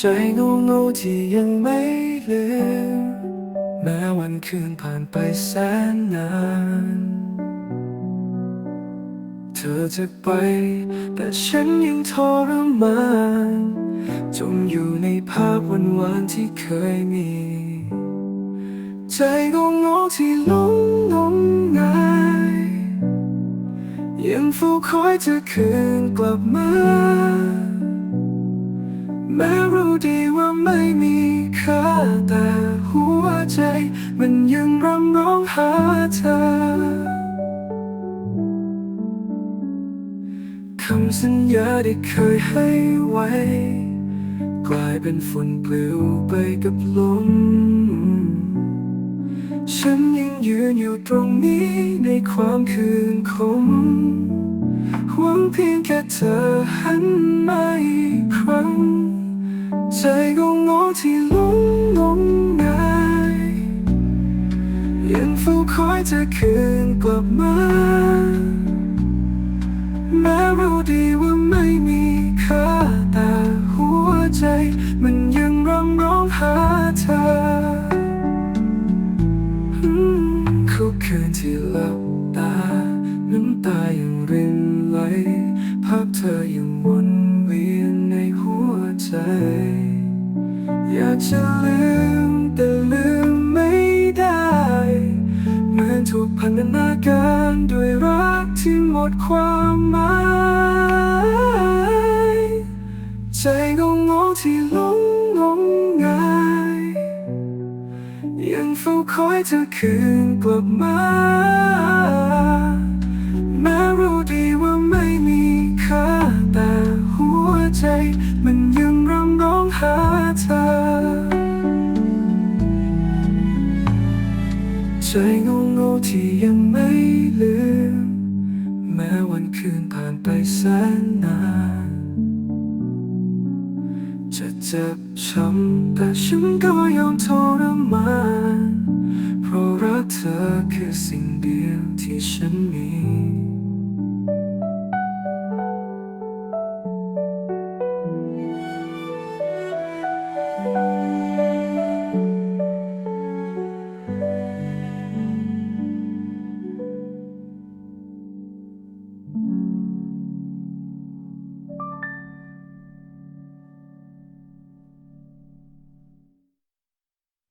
ใจโง่โง่ๆที่ยังไม่ลืมแม้วันคืนผ่านไปแสนนาน เธอจะไป แต่ฉันยังทรมานจมอยู่ในภาพวันวานที่เคยมี ใจก็งงที่หลงงมงายยังเฝ้าคอยเธอคืนกลับมา ใจมันยังรำร้องหาเธอ คำสัญญาที่เคยให้ไว้ กลายเป็นฝุ่นปลิวไปกับลม ฉันยังยืนอยู่ตรงนี้ในความคืนคมหวังเพียงแค่เธอหันมาอีกครั้ง ใจก็งอที่ลง คอยเธอคืนกลับมา แม้รู้ดีว่าไม่มีค่าแต่หัวใจ มันยังร้องร้องหาเธอทุกคืนที่หลับตา น้ำตายังรินไหล ภาพเธอยังวนเวียนในหัวใจ อยากจะลืม พันนาการด้วยรักที่หมดความหมาย ใจงงงที่หลงงงงายยังเฝ้าคอยเธอคืนกลับมา ใจงงๆที่ยังไม่ลืม แม้วันคืนผ่านไปแสนนาน จะเจ็บช้ำแต่ฉันก็ยอมทรมานเพราะรักเธอคือสิ่งเดียวที่ฉันมี